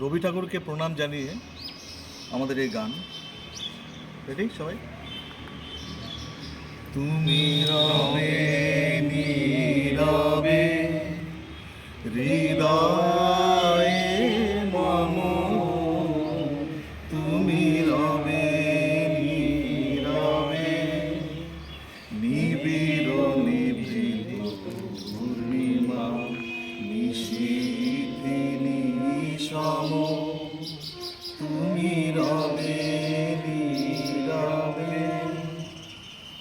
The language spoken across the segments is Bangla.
রবি ঠাকুরকে প্রণাম জানিয়ে আমাদের এই গান। রেডি সবাই? তুমি রবে নীরবে হৃদয়ে তুমি রবে, নীরবে।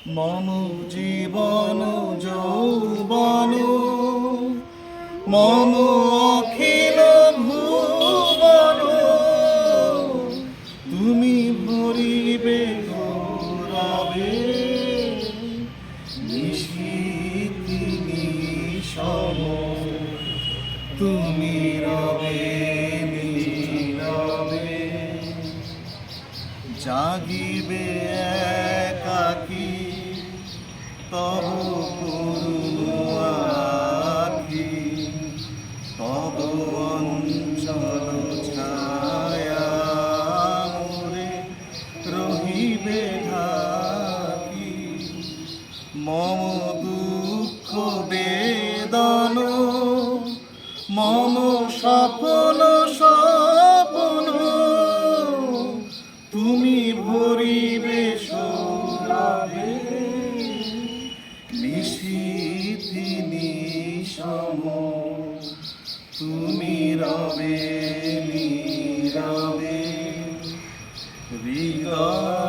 মম জীবন, যৌবন। মম অখিল ভুবন। তুমি ভরিবে গৌরবে। নিশীথি নিশম। তুমি রবে জাগিবে একাকি তব করুণ তব অঞ্চল ছায়া রহিবে ঢাকি। মম দুঃখ বেদন মম সপন সৌরভে নিশীথি নিশম তুমি রবে নীরবে হৃদয়